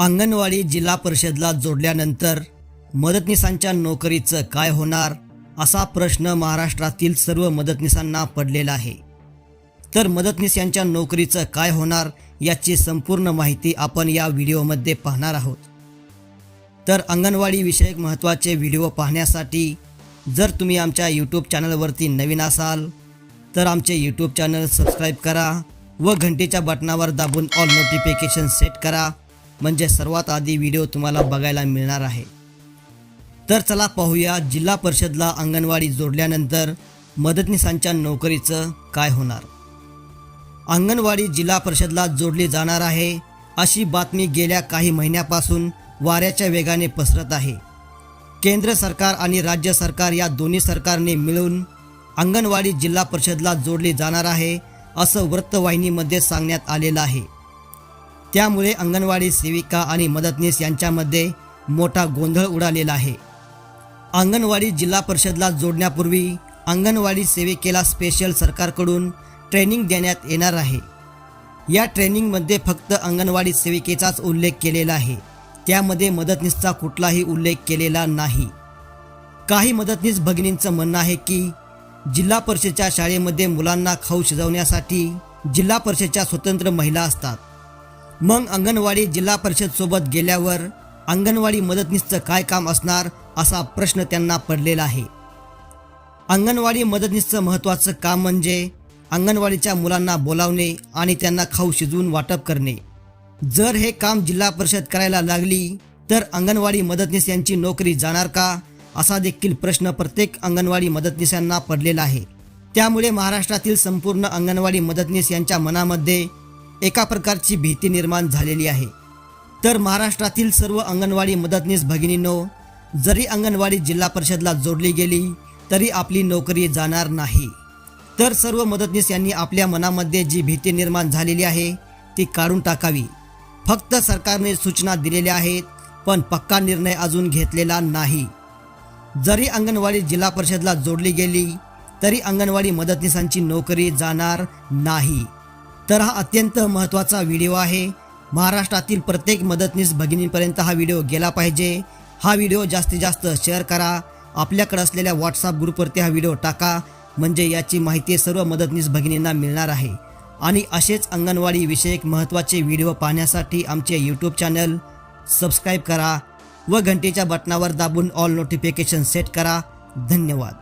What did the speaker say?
अंगणवाडी जिल्हा परिषदला जोडल्यानंतर मदतनीसांच्या नोकरीचं काय होणार असा प्रश्न महाराष्ट्रातील सर्व मदतनीसांना पडलेला आहे. तर मदतनीस यांच्या नोकरीचं काय होणार याची संपूर्ण माहिती आपण या व्हिडिओमध्ये पाहणार आहोत. तर अंगणवाडी विषयक महत्त्वाचे व्हिडिओ पाहण्यासाठी जर तुम्ही आमच्या यूट्यूब चॅनलवरती नवीन असाल तर आमचे यूट्यूब चॅनल सबस्क्राईब करा व घंटेच्या बटनावर दाबून ऑल नोटिफिकेशन सेट करा. म्हणजे सर्वात आधी व्हिडिओ तुम्हाला बघायला मिळणार आहे. तर चला पाहूया जिल्हा परिषदला अंगणवाडी जोडल्यानंतर मदतनीसांच्या नोकरीचं काय होणार? अंगणवाडी जिल्हा परिषदला जोडली जाणार आहे अशी बातमी गेल्या काही महिन्यापासून वाऱ्याच्या वेगाने पसरत आहे. केंद्र सरकार आणि राज्य सरकार या दोन्ही सरकारने मिळून अंगणवाडी जिल्हा परिषदला जोडली जाणार आहे असं वृत्तवाहिनीमध्ये सांगण्यात आलेलं आहे. त्यामुळे अंगणवाडी सेविका आणि मदतनीस यांच्यामध्ये मोठा गोंधळ उडालेला आहे. अंगणवाडी जिल्हा परिषदला जोडण्यापूर्वी अंगणवाडी सेविकेला स्पेशल सरकारकडून ट्रेनिंग देण्यात येणार आहे. या ट्रेनिंगमध्ये फक्त अंगणवाडी सेविकेचाच उल्लेख केलेला आहे. त्यामध्ये मदतनीसचा कुठलाही उल्लेख केलेला नाही. काही मदतनीस भगिनींचं म्हणणं आहे की जिल्हा परिषदेच्या शाळेमध्ये मुलांना खाऊ शिजवण्यासाठी जिल्हा परिषदेच्या स्वतंत्र महिला असतात. मग अंगणवाडी जिल्हा परिषद सोबत गेल्यावर अंगणवाडी मदतनीसचं काय काम असणार असा प्रश्न त्यांना पडलेला आहे. अंगणवाडी मदतनीसचं महत्त्वाचं काम म्हणजे अंगणवाडीच्या मुलांना बोलावणे आणि त्यांना खाऊ शिजवून वाटप करणे. जर हे काम जिल्हा परिषद करायला लागली तर अंगणवाडी मदतनीस यांची नोकरी जाणार का असा देखील प्रश्न प्रत्येक अंगणवाडी मदतनीसांना पडलेला आहे. त्यामुळे महाराष्ट्रातील संपूर्ण अंगणवाडी मदतनीस यांच्या मनामध्ये एका प्रकारची भीती निर्माण झालेली आहे. तर महाराष्ट्रातील सर्व अंगणवाडी मदतनीस भगिनींनो जरी अंगणवाडी जिल्हा परिषदला जोडली गेली तरी आपली नोकरी जाणार नाही. तर सर्व मदतनीस यांनी आपल्या मनामध्ये जी भीती निर्माण झालेली आहे ती काढून टाकावी. फक्त सरकारने सूचना दिलेल्या आहेत पण पक्का निर्णय अजून घेतलेला नाही. जरी अंगणवाडी जिल्हा परिषदला जोडली गेली तरी अंगणवाडी मदतनीसांची नोकरी जाणार नाही. तर हा अत्यंत महत्त्वाचा व्हिडिओ आहे. महाराष्ट्रातील प्रत्येक मदतनीस भगिनींपर्यंत हा व्हिडिओ गेला पाहिजे. हा व्हिडिओ जास्तीत जास्त शेअर करा. आपल्याकडे असलेल्या व्हॉट्सअप ग्रुपवरती हा व्हिडिओ टाका. म्हणजे याची माहिती सर्व मदतनीस भगिनींना मिळणार आहे. आणि असेच अंगणवाडी विषयक महत्त्वाचे व्हिडिओ पाहण्यासाठी आमचे यूट्यूब चॅनल सबस्क्राईब करा व घंटेच्या बटनावर दाबून ऑल नोटिफिकेशन सेट करा. धन्यवाद.